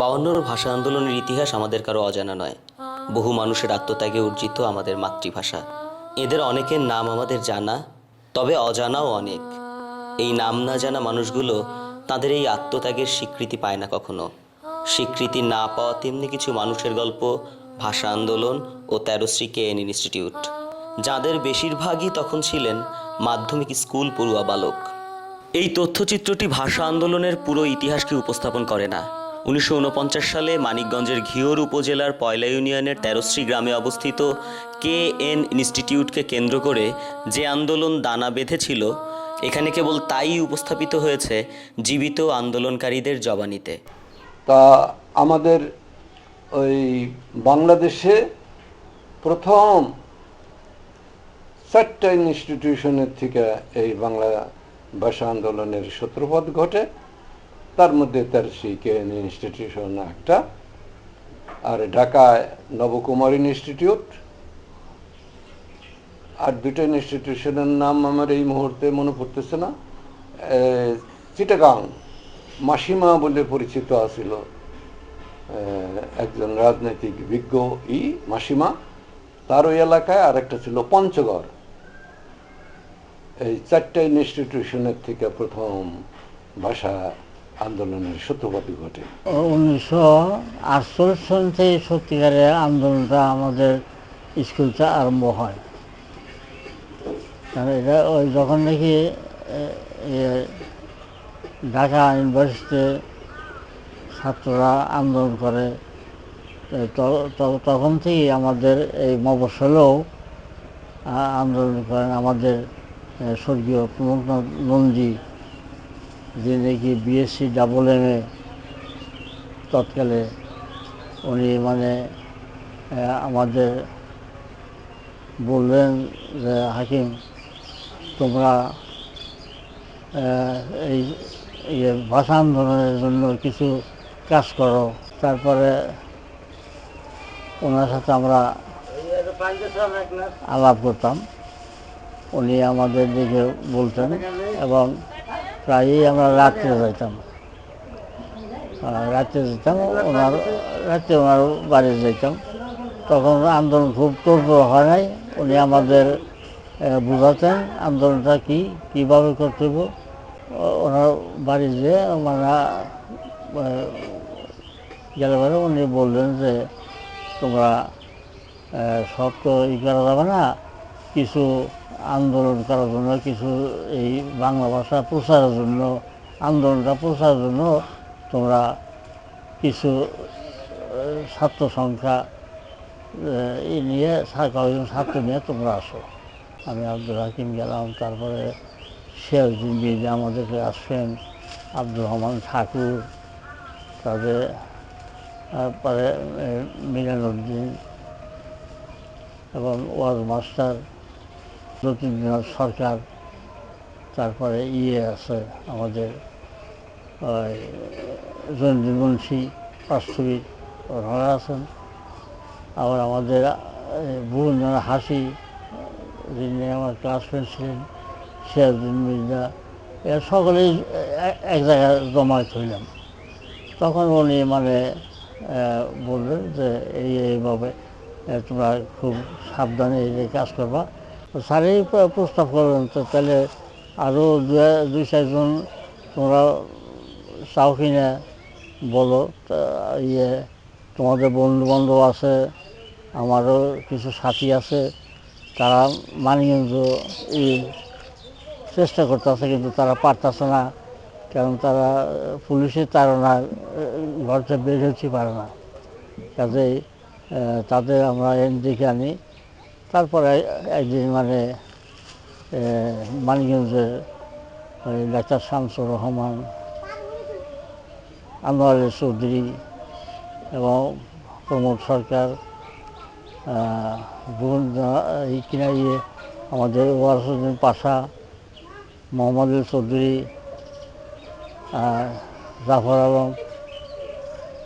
বাউন্নর ভাষা আন্দোলনের ইতিহাস আমাদের কারও অজানা নয়। বহু মানুষের আত্মত্যাগে অর্জিত আমাদের মাতৃভাষা। এদের অনেকের নাম আমাদের জানা, তবে অজানাও অনেক। এই নাম না জানা মানুষগুলো তাদের এই আত্মত্যাগের স্বীকৃতি পায় না কখনো। স্বীকৃতি না পাওয়া তেমনি কিছু মানুষের গল্প, ভাষা আন্দোলন ও তেরোশ্রী কে এন ইনস্টিটিউট। যাদের বেশিরভাগই তখন ছিলেন মাধ্যমিক স্কুল পড়ুয়া বালক। এই তথ্যচিত্রটি ভাষা আন্দোলনের পুরো ইতিহাসকে উপস্থাপন করে না। উনিশশো উনপঞ্চাশ সালে মানিকগঞ্জের ঘিওর উপজেলার পয়লা ইউনিয়নের তেরোশ্রী গ্রামে অবস্থিত কে এন ইনস্টিটিউটকে কেন্দ্র করে যে আন্দোলন দানা বেঁধেছিল, এখানে কেবল তাই উপস্থাপিত হয়েছে জীবিত আন্দোলনকারীদের জবানিতে। তা আমাদের ওই বাংলাদেশে প্রথম চারটা ইনস্টিটিউশনের থেকে এই বাংলা ভাষা আন্দোলনের সূত্রপাত ঘটে। তার মধ্যে তার কে ইনস্টিটিউশন একটা, আর ঢাকায় নবকুমার ইনস্টিটিউট আর দুটো ইনস্টিটিউশনের নাম আমার এই মুহূর্তে মনে পড়তেছে না। চিটাগাং, মাসিমা বলে পরিচিত আছিল একজন রাজনৈতিক বিজ্ঞ ই, মাসিমা। তার ওই এলাকায় আর একটা ছিল পঞ্চগড়। এই চারটা ইনস্টিটিউশনের থেকে প্রথম ভাষা আন্দোলনের সূত্রপাত ঘটে। উনিশশো আটচল্লিশ সন থেকে সত্যিকারের আন্দোলনটা আমাদের স্কুলটা আরম্ভ হয়। কারণ এটা ওই যখন নাকি ঢাকা ইউনিভার্সিটিতে ছাত্ররা আন্দোলন করে তখন থেকেই আমাদের এই মফসলেও আন্দোলন করেন আমাদের স্বর্গীয় প্রমোদনাথ নন্দী। যে নাকি বিএসসি ডাবল এম এ তৎকালে উনি মানে আমাদের বললেন যে, হাকিম, তোমরা এই ইয়ে ভাষা আন্দোলনের জন্য কিছু কাজ করো। তারপরে ওনার সাথে আমরা আলাপ করতাম। উনি আমাদের দিকে বলতেন এবং প্রায়ই আমরা রাত্রে যাইতাম। রাত্রে যেতাম, ওনার, রাত্রে ওনার বাড়ি যাইতাম। তখন আন্দোলন খুব তোড়জোড় হয় নাই, উনি আমাদের বুঝাতেন আন্দোলনটা কি, কীভাবে করতে ওনার বাড়ি যে আমরা গেলে পরে উনি বললেন যে, তোমরা সব তো ই করা যাবে না, কিছু আন্দোলন করার জন্য, কিছু এই বাংলা ভাষা প্রচারের জন্য, আন্দোলনটা প্রচারের জন্য তোমরা কিছু ছাত্র সংখ্যা নিয়ে কয়েকজন ছাত্র নিয়ে তোমরা আসো। আমি আব্দুল হাকিম গেলাম, তারপরে সিরাজুদ্দিন মির্জা আমাদেরকে আসছেন আব্দুর রহমান ঠাকুর তাদের তারপরে মিলানুদ্দিন এবং ওয়াজ মাস্টার যতীন্দ্রনাথ সরকার, তারপরে ইয়ে আছে আমাদের জয়ন্তী মুন্সি বাস্তবিক ওনারা আছেন। আবার আমাদের ভুবন হাসি, যিনি আমার ক্লাসমেট ছিলেন সিরাজুদ্দিন মির্জা এরা সকলেই এক জায়গায় জমায়েত হইলাম। তখন উনি মানে বললেন যে এই এইভাবে তোমরা খুব সাবধানে এই কাজ করবা। স্যারেই প্রস্তাব করবেন, তো তাহলে আরও দুই চারজন তোমরা চাও কিনা বলো ইয়ে তোমাদের বন্ধু বান্ধব আছে, আমারও কিছু সাথী আছে, তারা মানিগঞ্জ এই চেষ্টা করতেছে, কিন্তু তারা পারতেছে না, কারণ তারা পুলিশের তারা ঘর থেকে বের হতে পারে না। কাজেই তাদের আমরা এন দেখে আনি। তারপরে একদিন মানে আহ, মানিগঞ্জের ওই ডাক্তার শামসুর রহমান আনোয়ার চৌধুরী এবং প্রমোদ সরকার এই কিনা ইয়ে আমাদের ওয়ারসুদ্দিন পাশা মোহাম্মদ চৌধুরী জাফর আলম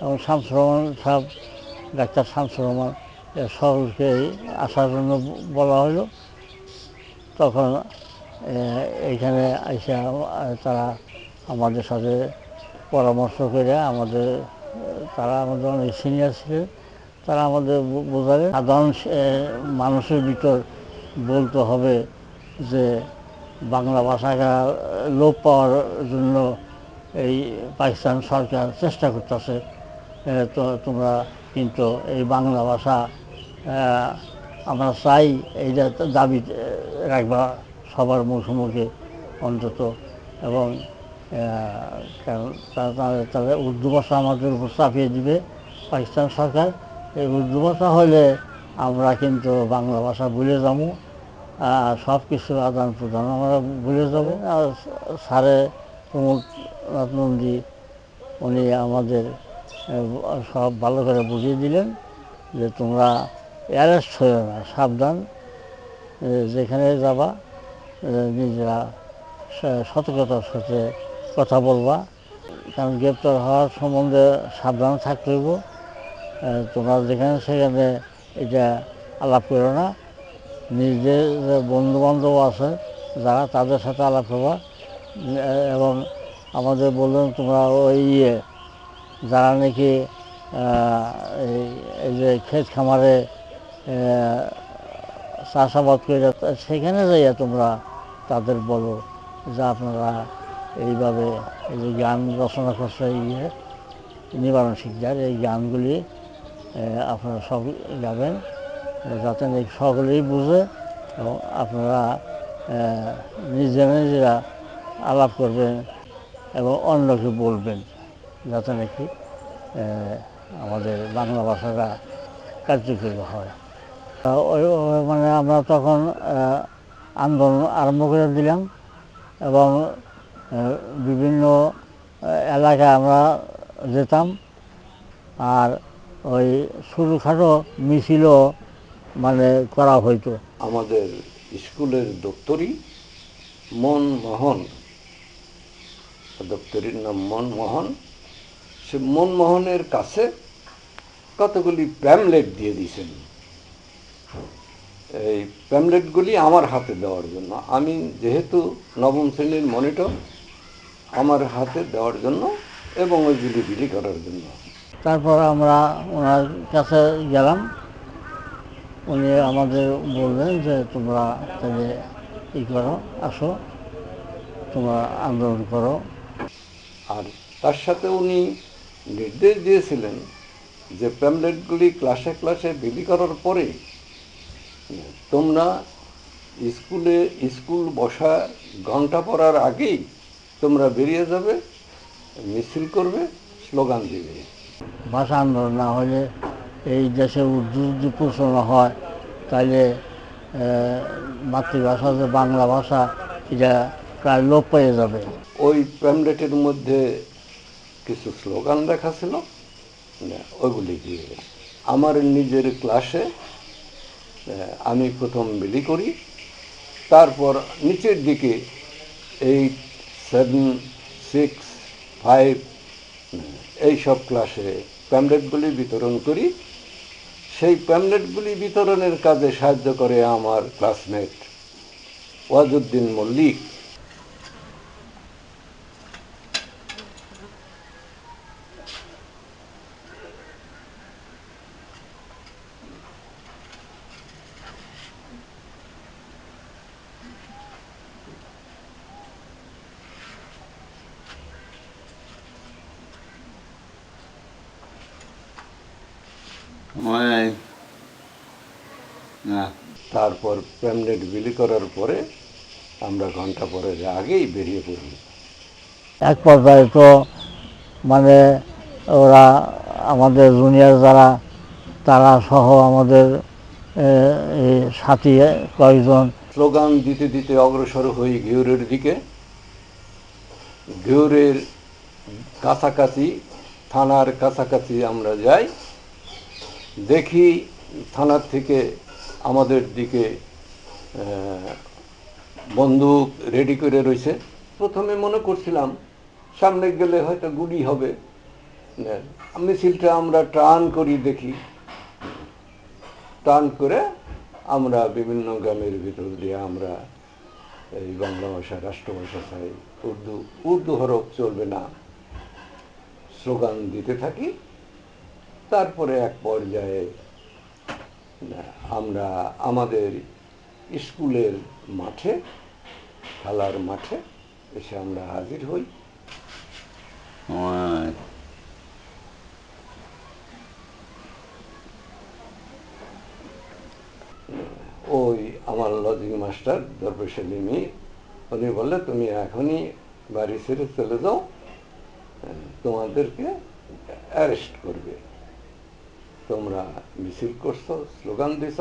এবং শামসুর রহমান সাহেব ডাক্তার শামসুর রহমান। সকলকে আসার জন্য বলা হলো। তখন এখানে আইসা তারা আমাদের সাথে পরামর্শ করে আমাদের, তারা আমাদের অনেক সিনিয়র ছিলেন। তারা আমাদের বো- বোঝালেন, সাধারণ মানুষের ভিতর বলতে হবে যে বাংলা ভাষাটা লোপ পাওয়ার জন্য এই পাকিস্তান সরকার চেষ্টা করতেছে। তো তোমরা কিন্তু এই বাংলা ভাষা আমরা চাই এইটা দাবি রাখবা সবার মুখে মুখে অন্তত। এবং তাহলে উর্দু ভাষা আমাদের উপর চাপিয়ে দিবে পাকিস্তান সরকার। এই উর্দু ভাষা হলে আমরা কিন্তু বাংলা ভাষা ভুলে যাব সব কিছু আদান প্রদান আমরা ভুলে যাব। আর স্যারে প্রমোদ নাথ নন্দী, উনি আমাদের সব ভালো করে বুঝিয়ে দিলেন যে তোমরা অ্যারেস্ট হয়ে না সাবধান যেখানে যাবা নিজেরা সতর্কতার সাথে কথা বলবা। কারণ গ্রেপ্তার হওয়ার সম্বন্ধে সাবধান থাকতে হইব। তোমরা যেখানে সেখানে এটা আলাপ করো না। নিজের যে বন্ধু বান্ধব আছে, যারা তাদের সাথে আলাপ করবা। এবং আমাদের বললেন তোমরা ওই ইয়ে যারা নাকি এই- যে ক্ষেত খামারে চাষাবাদ করে সেখানে যাইয়া তোমরা তাদের বলো যে আপনারা এইভাবে এই যে গান রচনা করছে ইয়ে নিবারণ শিকদার, এই গানগুলি আপনারা সব গাবেন, যাতে সকলেই বুঝে এবং আপনারা নিজেরা নিজেরা আলাপ করবেন এবং অন্যকে বলবেন, যাতে নাকি আমাদের বাংলা ভাষাটা কার্যকরী হয়। মানে আমরা তখন আন্দোলন আরম্ভ করে দিলাম এবং বিভিন্ন এলাকায় আমরা যেতাম। আর ওই ছোটোখাটো মিছিলও মানে করা হইতো। আমাদের স্কুলের দপ্তরি মনমোহন। দপ্তরির নাম মনমোহন। সে মনমোহনের কাছে কতগুলি প্যামলেট দিয়ে দিয়েছেন। এই প্যামলেটগুলি আমার হাতে দেওয়ার জন্য। আমি যেহেতু নবম শ্রেণির মনিটর আমার হাতে দেওয়ার জন্য এবং ওইগুলি বিলি করার জন্য। তারপর আমরা ওনার কাছে গেলাম। উনি আমাদের বললেন যে তোমরা তাহলে ই করো আসো তোমরা আন্দোলন করো। আর তার সাথে উনি নির্দেশ দিয়েছিলেন যে প্যামলেটগুলি ক্লাসে ক্লাসে বিলি করার পরে তোমরা স্কুলে স্কুল বসা ঘণ্টা পড়ার আগেই তোমরা বেরিয়ে যাবে মিছিল করবে স্লোগান দিবে। ভাষা আন্দোলন না হলে এই দেশে উর্দু যদি প্রচলন হয় তাহলে মাতৃভাষা যে বাংলা ভাষা এটা প্রায় লোপ পেয়ে যাবে। ওই প্যামলেটের মধ্যে কিছু স্লোগান লেখা ছিল ওইগুলি দিয়ে। আমার নিজের ক্লাসে আমি প্রথম বিলি করি, তারপর নিচের দিকে এইট সেভেন সিক্স ফাইভ এইসব ক্লাসে প্যামলেটগুলি বিতরণ করি। সেই প্যামলেটগুলি বিতরণের কাজে সাহায্য করে আমার ক্লাসমেট ওয়াজুদ্দিন মল্লিক। তারপর প্যামলেট বিলি করার পরে আমরা ঘণ্টা পরে আগেই বেরিয়ে পড়ি। এক পর্যায়ে তো মানে ওরা আমাদের জুনিয়র যারা তারা সহ আমাদের সাথী কয়েকজন। স্লোগান দিতে দিতে অগ্রসর হই ঘিউরের দিকে। ঘিউরের কাছাকাছি থানার কাছাকাছি আমরা যাই। দেখি থানার থেকে আমাদের দিকে বন্দুক রেডি করে রয়েছে। প্রথমে মনে করছিলাম, সামনে গেলে হয়তো গুলি হবে। মিছিলটা আমরা টার্ন করি, দেখি। টার্ন করে আমরা বিভিন্ন গ্রামের ভিতর দিয়ে আমরা এই বাংলা ভাষা, রাষ্ট্রভাষা চাই। উর্দু উর্দু হরফ চলবে না। স্লোগান দিতে থাকি। তারপরে এক পর্যায়ে আমরা আমাদের স্কুলের মাঠে খেলার মাঠে এসে আমরা হাজির হই। ওই আমার লজিং মাস্টার দরবেশ লিমি উনি বললে তুমি এখনই বাড়ি ছেড়ে চলে যাও তোমাদেরকে অ্যারেস্ট করবে। তোমরা মিছিল করছ, স্লোগান দিছ,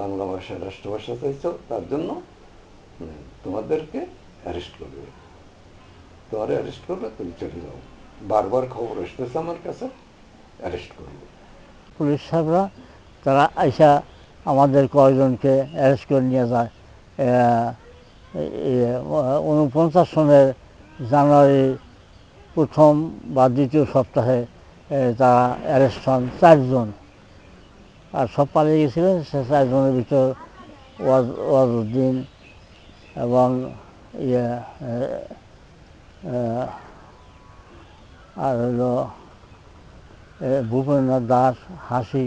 বাংলা ভাষা, রাষ্ট্রভাষা চাইছো, তার জন্য তোমাদেরকে অ্যারেস্ট করবে। তোমার অ্যারেস্ট করবে তুমি চলে যাও। বারবার খবর আসতেছে আমার কাছে অ্যারেস্ট করবে। পুলিশ সাহেবরা, তারা আইসা আমাদের কয়েকজনকে অ্যারেস্ট করে নিয়ে যায়। উনপঞ্চাশ সনের জানুয়ারি প্রথম বা দ্বিতীয় সপ্তাহে তারা অ্যারেস্ট হন চারজন। আর সব পালিয়ে গেছিলেন, সে চারজনের ভিতর ওয়াজ, ওয়াজউদ্দিন এবং ইয়ে আর হলো ভূপেন্দ্রনাথ দাস, হাসি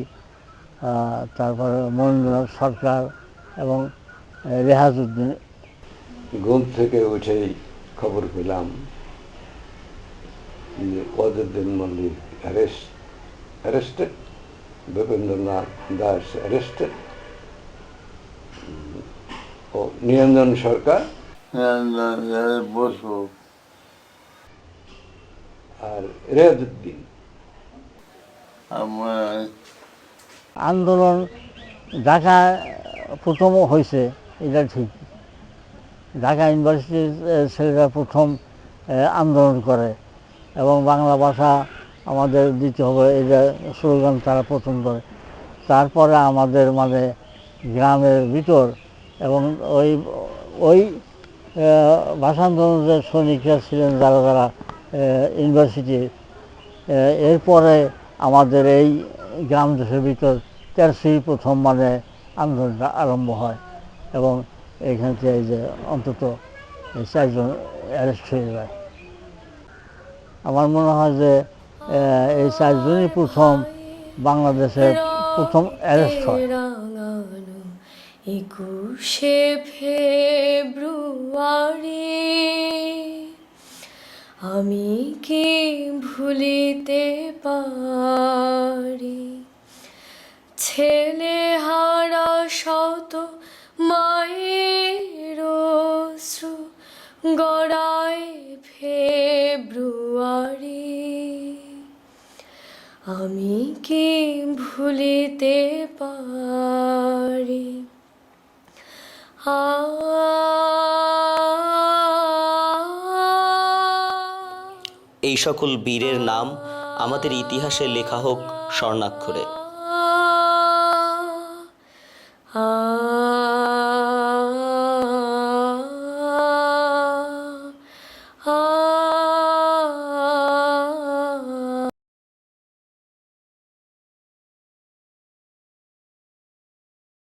তারপরে মনীন্দ্রনাথ সরকার এবং রেহাজউদ্দিন। ঘুম থেকে উঠেই খবর পেলাম যে Wajuddin Mallick arrest arrested Bhupendranath Das arrested ও নিরঞ্জন সরকার বসু আর রেয়াজুদ্দিন আন্দোলন ঢাকা প্রথম হয়েছে এটা ঠিক। ঢাকা ইউনিভার্সিটির ছেলেরা প্রথম আন্দোলন করে এবং বাংলা ভাষা আমাদের দিতে হবে এটা স্লোগান তারা প্রথম করে। তারপরে আমাদের মানে গ্রামের ভিতর এবং ওই ওই ভাষা আন্দোলনের সৈনিকরা ছিলেন যারা যারা এ, এরপরে আমাদের এই গ্রাম দেশের ভিতর তেরসি প্রথম মানে আন্দোলনটা আরম্ভ হয় এবং এখান থেকে এই যে অন্তত চারজন অ্যারেস্ট হয়ে যায়। আমার মনে হয় যে এই চারজনই প্রথম বাংলাদেশের প্রথম অ্যারেস্ট হয়। একুশে ফেব্রুয়ারি, আমি কি ভুলিতে পারি? ছেলে হারা শত মায়ের গড়ায় ফেব্রুয়ারি। আমি কি ভুলিতে পারি? এই সকল বীরের নাম আমাদের ইতিহাসে লেখা হোক স্বর্ণাক্ষরে।